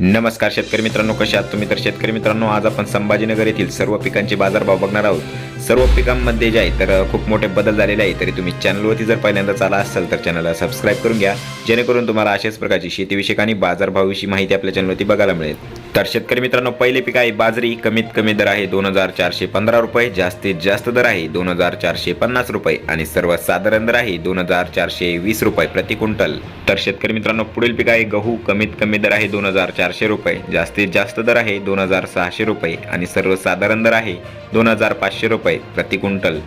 नमस्कार शेतकरी मित्रांनो. कशा आहात तुम्ही? तर शेतकरी मित्रांनो आज आपण संभाजीनगर येथील सर्व पिकांचे बाजारभाव बघणार आहोत. सर्व पिकांमध्ये जे आहे तर खूप मोठे बदल झालेले आहे. तरी तुम्ही चॅनलवरती जर पहिल्यांदा आला असाल तर चॅनलला सबस्क्राईब करून घ्या. जेणेकरून तुम्हाला अशाच प्रकारची शेतीविषयक आणि बाजारभावाविषयी माहिती आपल्या चॅनलवरती बघायला मिळेल. तर शेतकरी मित्रांनो पहिले पीक आहे बाजरी. कमीत कमी दर आहे दोन हजार चारशे पंधरा रुपये. जास्तीत जास्त दर आहे दोन हजार चारशे पन्नास रुपये. आणि सर्वसाधारण दर आहे दोन हजार चारशे वीस रुपये प्रति क्विंटल. तर शेतकरी मित्रांनो पुढील पीक आहे गहू. कमीत कमी दर आहे दोन हजार चारशे रुपये. जास्तीत जास्त दर आहे दोन हजार सहाशे रुपये. आणि सर्वसाधारण दर आहे दोन हजार पाचशे रुपये. प्रति क्विंटल.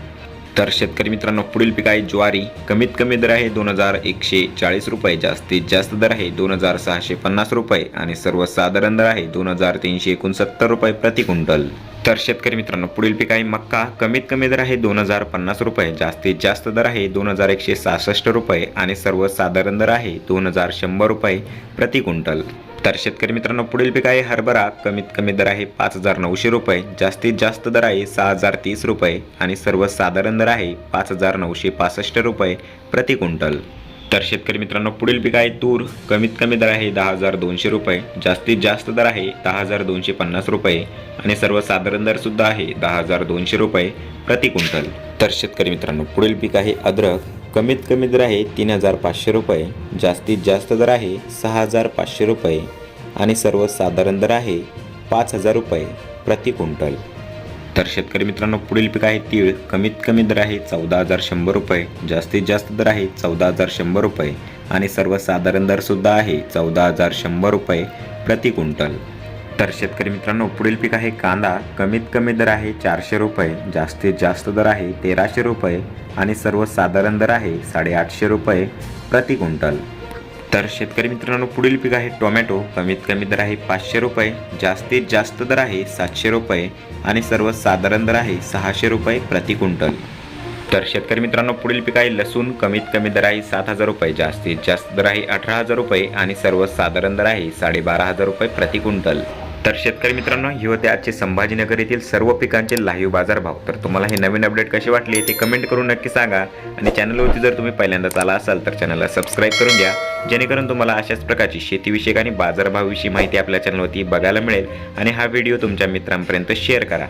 तर शेतकरी मित्रांनो पुढील पीक आहे ज्वारी. कमीत कमी दर आहे दोन हजार एकशे चाळीस रुपये. जास्तीत जास्त दर आहे दोन हजार सहाशे पन्नास रुपये. आणि सर्वसाधारण दर आहे दोन हजार तीनशे एकोणसत्तर रुपये प्रति क्विंटल. तर शेतकरी मित्रांनो पुढील पीक आहे मक्का. कमीत कमी दर आहे दोन हजार पन्नास रुपये. जास्तीत जास्त दर आहे दोन हजार एकशे सहासष्ट रुपये. आणि सर्वसाधारण दर आहे दोन हजार शंभर रुपये प्रति क्विंटल. तर शेतकरी मित्रांनो पुढील पीक आहे हरभरा. कमीत कमी दर आहे पाच हजार नऊशे रुपये. जास्तीत जास्त दर आहे सहा हजार तीस रुपये. आणि सर्वसाधारण दर आहे पाच हजार नऊशे पासष्ट रुपये प्रति क्विंटल. तर शेतकरी मित्रांनो पुढील पीक आहे तूर. कमीत कमी दर आहे दहा हजार दोनशे रुपये. जास्तीत जास्त दर आहे दहा हजार दोनशे पन्नास रुपये. आणि सर्वसाधारण दर सुद्धा आहे दहा हजार दोनशे रुपये प्रति क्विंटल. तर शेतकरी मित्रांनो पुढील पीक आहे अद्रक. कमीत कमी दर आहे तीन हजार पाचशे रुपये. जास्तीत जास्त दर आहे सहा हजार पाचशे रुपये. आणि सर्वसाधारण दर आहे पाच हजार रुपये प्रति क्विंटल. तर शेतकरी मित्रांनो पुढील पीक आहे तीळ. कमीत कमी दर आहे चौदा हजार शंभर रुपये. जास्तीत जास्त दर आहे चौदा हजार शंभर रुपये. आणि सर्वसाधारण दरसुद्धा आहे चौदा हजार शंभर रुपये प्रति क्विंटल. तर शेतकरी मित्रांनो पुढील पीक आहे कांदा. कमीत कमी दर आहे चारशे रुपये जास्तीत जास्त दर आहे तेराशे रुपये आणि सर्वसाधारण दर आहे साडेआठशे रुपये प्रति क्विंटल. तर शेतकरी मित्रांनो पुढील पीक आहे टोमॅटो. कमीत कमी दर आहे पाचशे रुपये जास्तीत जास्त दर आहे सातशे रुपये आणि सर्वसाधारण दर आहे सहाशे रुपये प्रति क्विंटल. तर शेतकरी मित्रांनो पुढील पीक आहे लसूण. कमीत कमी दर आहे सात हजार रुपये जास्तीत जास्त दर आहे अठरा हजार रुपये आणि सर्वसाधारण दर आहे साडेबारा हजार रुपये प्रति क्विंटल. तर शेतकरी मित्रांनो हे होते आजचे संभाजीनगर येथील सर्व पिकांचे लाईव्ह बाजारभाव तर तुम्हाला हे नवीन अपडेट कसे वाटले ते कमेंट करून नक्की सांगा. आणि चॅनलवरती जर तुम्ही पहिल्यांदाच आला असाल तर चॅनलला सबस्क्राईब करून घ्या. जेणेकरून तुम्हाला अशाच प्रकारची शेतीविषयक आणि बाजारभावाविषयी माहिती आपल्या चॅनलवरती बघायला मिळेल. आणि हा व्हिडिओ तुमच्या मित्रांपर्यंत शेअर करा.